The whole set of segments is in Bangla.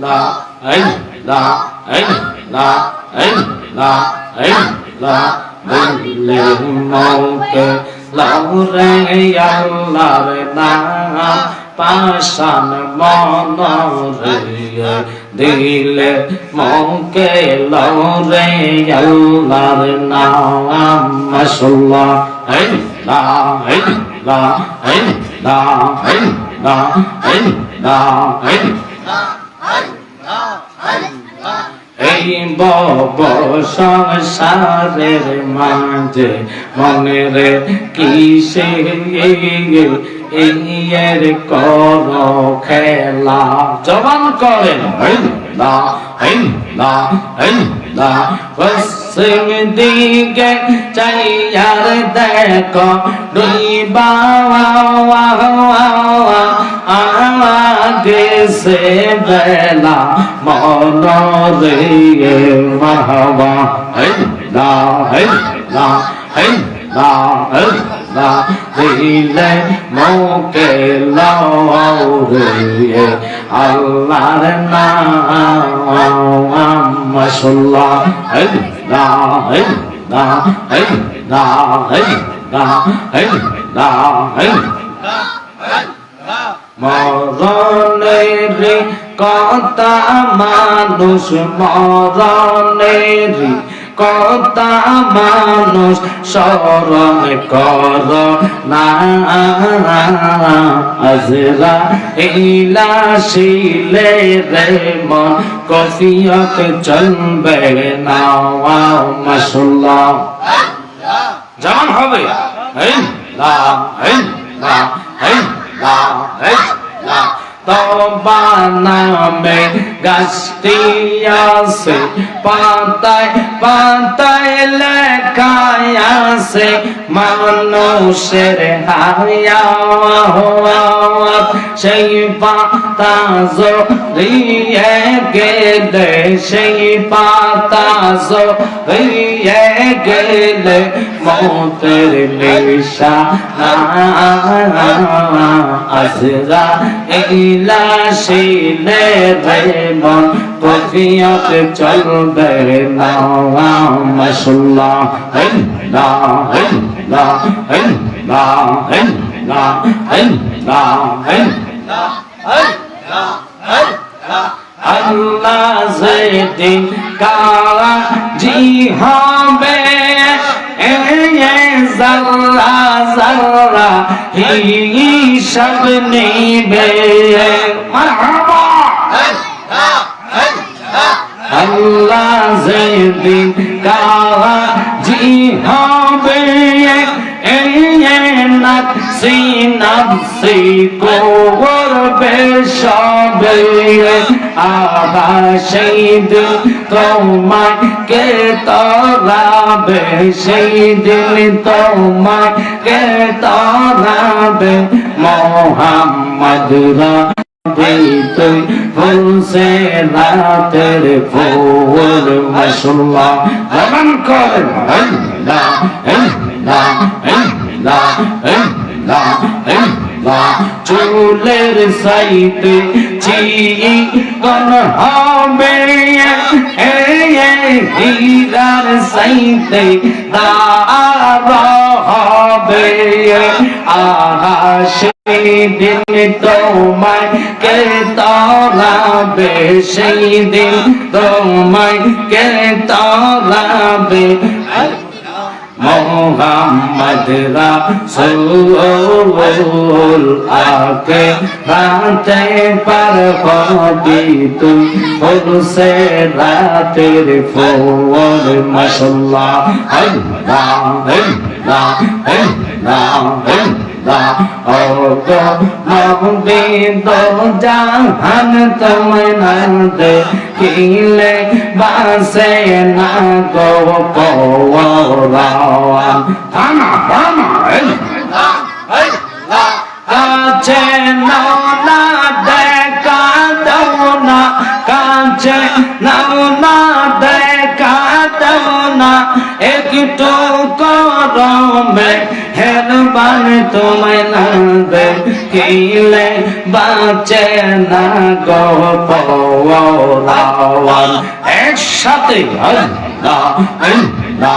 la ấy la ấy la ấy la ấy la mình lên mong kê lão rê Allah re na পাশান মন রে দিলে মকে লরে আল্লাহর নাম মাশাল্লাহ এই লা এই লা এই লা এই লা এই লা এই এই বব সংসারের মাঝে মনের কিসে এর কর খেলা? জবান করেন। না না না পশ্চিম দিকে চাইয়ার দেখ, দুই বাবা সে বেলা মনরে মাহবা না না না না দিলে মোকে লরে আল্লাহর নাম মশলা না না না না না মরণের কথা মানুষ মরণের কথা মানুষ স্মরণ কর না। আজরা ইলা শিলে রে মন কফিয়ত চলবে না। মাসুল্লাহ যেমন হবে। এই লা এই নামে গাছটি আছে, পাতায় পাতায় লেখায় আছে, মানুষের হায়া সেই পাতা জড়িয়ে গেলে, সেই পাতা জড়িয়ে গেলে মতের নিশা। আজরা ইলা শিলে মন কফিয়ত চলবে না মশলা না না না না না আল্লাহ যেদিন কাজি হবে জাল্লা জাল্লা হিসাব নেবে মারহাবা আল্লাহ যেদিন কাজি হবে নাফসি নাফসি করবে সবে। আবা সেই দিন তোমাকে তরাবে। সেই দিন তোমাকে তরাবে। মোহাম্মদ তুই ফুল সে রাতের ফুল মশলা রমন করেন না না না না না চুলের সাইতে চিকন হবে। হীরার সাইতে দার হবে। আহা সেই দিন তোমায় কে তরাবে সেই দিন তোমায় কে তরাবে মোহাম্মদ রাসূল আকে, রাতে পার হবি তুই ফুলসে রাতের ফোর মশলা আল্লাহ আল্লাহ আল্লাহ আল্লাহ জাহান তোমায় না দেখিলে বাসে না গো পৌরা থানা থানা কাছে না দেখা দাও না কাছে নাও না দেখা দাও না একটু হেলবা মানে তোমায় না দেখিলে বাঁচে না গো পওয়ান একসাথে না না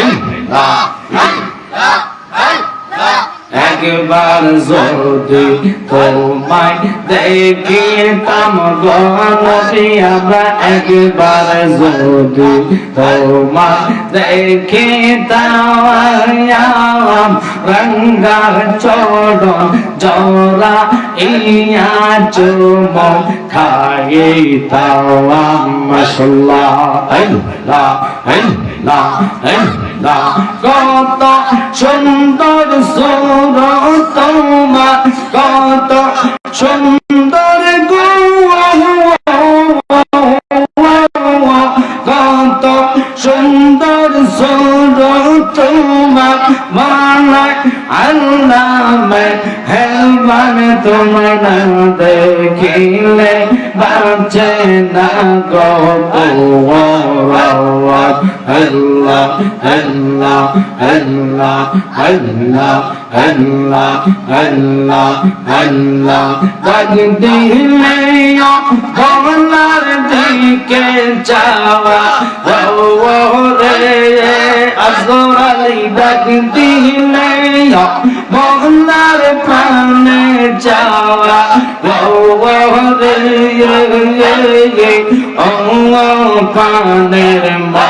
আল্লাহ একবার যদি তোমায় দেখিতাম গণবি আমরা একবার যদি তোমায় দেখিতাম, রঙ্গার চরণ জরা ইয়া চুম খাইতাম মশলা আল্লাহ আল্লাহ আল্লাহ কত সুন্দর সুর তোমার কত সুন্দর কত সুন্দর সুর তোমার বানায় আল্লাহ হেলবান তোমার না দেখিলে বাঁচে না গো আল্লাহ আল্লাহ আল্লাহ আল্লাহ আল্লাহ আল্লাহ আল্লাহ ডাক দিলে কমলার দিকে যাওয়া ও রে আলী ডাক দিলে কমলার প্রাণে যাওয়া ও রে প্রাণের মা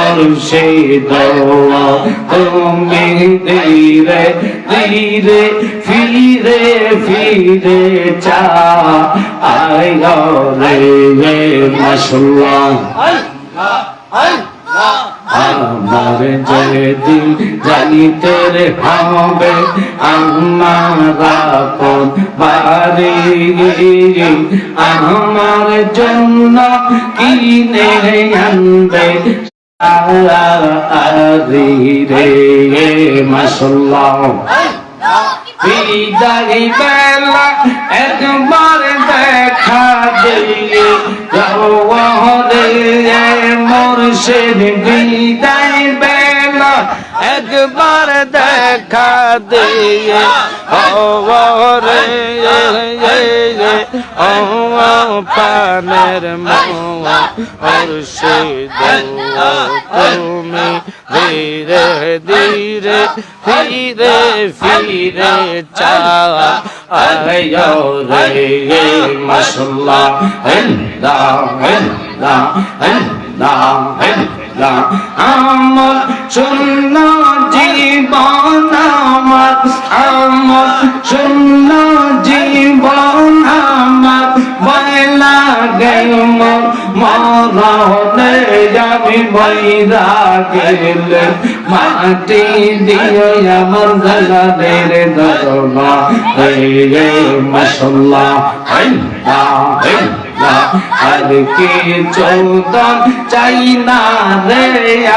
আর সেই দোয়া তুমি ধীরে ধীরে ফিরে ফিরে চা আয় রে মশলা আমার যেদিন জানিতে রে হবে আমার বাড়ি। আমার জন্য কিনে আনবে আরে রে বিদায় বেলা একবার দেখা দিলে রে মোরশেদ বিদায় বেলা একবার দেখা ও রে পানের মোয়া মোরশেদ তুমি ধীরে ধীরে ফিরে ফিরে চা আয়ো রে মাশাল্লাহ আল্লাহ আল্লাহ আল্লাহ আল্লাহ আমার শূন্য জীবন আমার আমার শূন্য জীবন আমার। বয়লা গেল মরণে আমি বৈরা গেলে মাটি দিয়ে আমার জালাদের দরমা হে মশলা আর কে চৌদন চাই না রে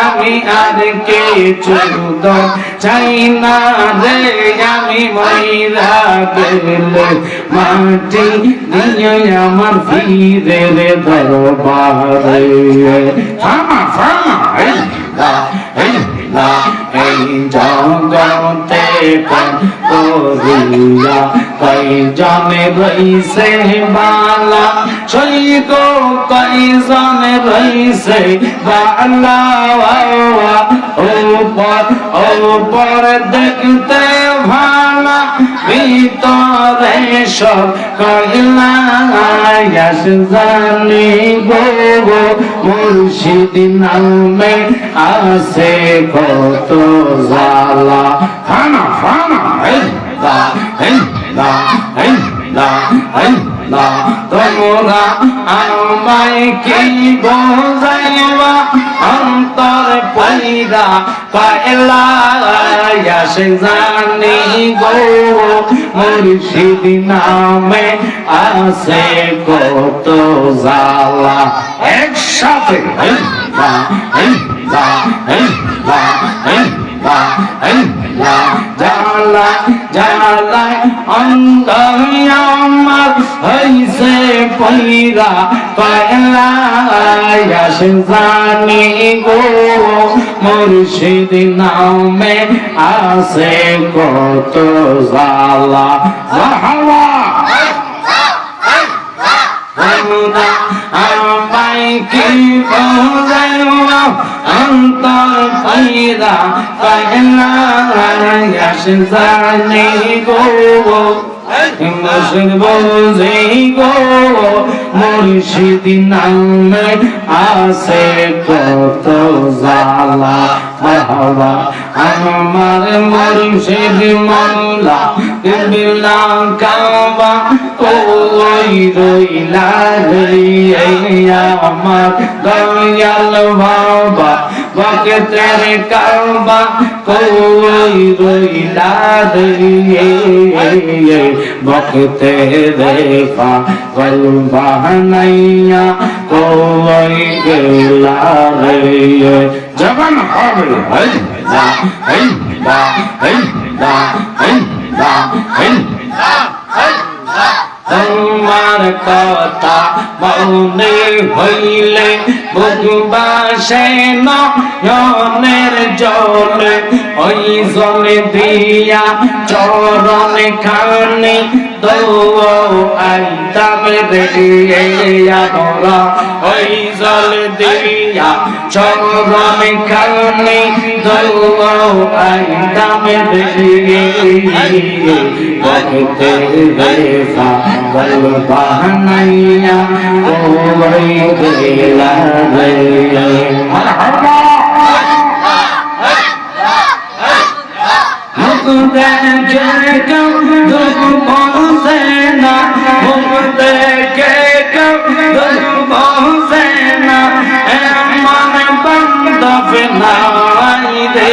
আমি আর কে চৌদন চাই না রে আমি ময়রা মাটি দিয়ে আমার ফিরে রে দরবারে। ফামা ফামা এই জগতে করিয়া কই জনে রইছে বালা সই গো কই জনে রইছে বালা উপর উপর দেখতে ভালা ভিতরে সব কইলা জানি গো মুর্শিদ নামে আছে কত জালা ফানা ফানা হেল্লা হেল্লা হেল্লা হেল্লা তোমরা আমায় কি বোঝাইবা অন্তর পয়রা পায়লা আসে জানি গো মুর্শিদ নামে আছে কত জালা একসাথে হেল্লা হেল্লা হেল্লা হেল্লা জালা জালা অন্তর হইছে পইরা কয়লা জানি গো মুর্শিদ নামে আছে কত জালা জাহালা আমরা আমায় কি বলাইবা অন্তর পাইরা পাইলা জানি গো মুর্শিদ বলছে নামে আছে কত জালা আমার মুর্শিদ মাওলা বিলা কাবা কই রইলা রে আমার দয়াল বাবা বকতের কাবা কই রইলা রে বকতে দেখা গল বাহানাইয়া কই গেলা রে জবান হবে হই তোমার কথা মনে হইলে বুঝবাসে নয়নের জলে ওই জলে দিয়া চরণ খানি দো আইতাম রে আমরা ওই জল দিয়া চরণ খানি দো আইতাম রে বকতে রেখা গল বাহানাইয়া ওই রে মারহাবা মুখ দেখে কেউ দুঃখ পৌঁছে না মুখ দেখে কেউ দুঃখ পৌঁছে না এমন বন্ধ ফেনাই রে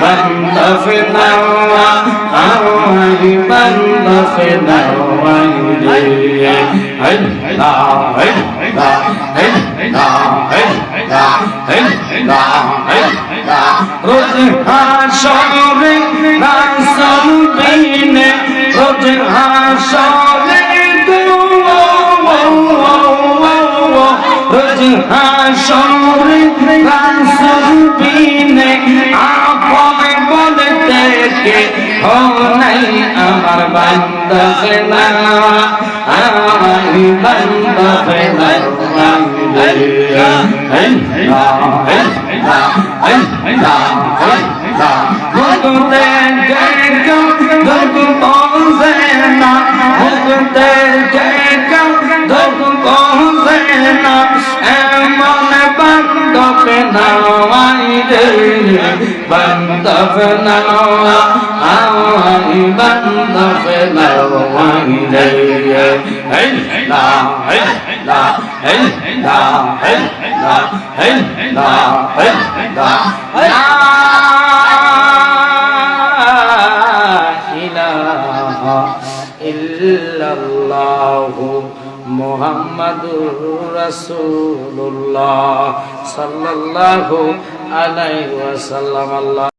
বন্ধ ফেনাওয়া আমি বন্ধ ফেনাওয়াই রোজ হাসরে রাসূল বিনে রোজ হাসরে রোজ হাসরে রাসূল বিনে আপন বলতে কে নাই আমার বান্দা না আমি বান্দা না মুহাম্মাদুর রাসূলুল্লাহ সাল্লাল্লাহু عليه وسلم. الله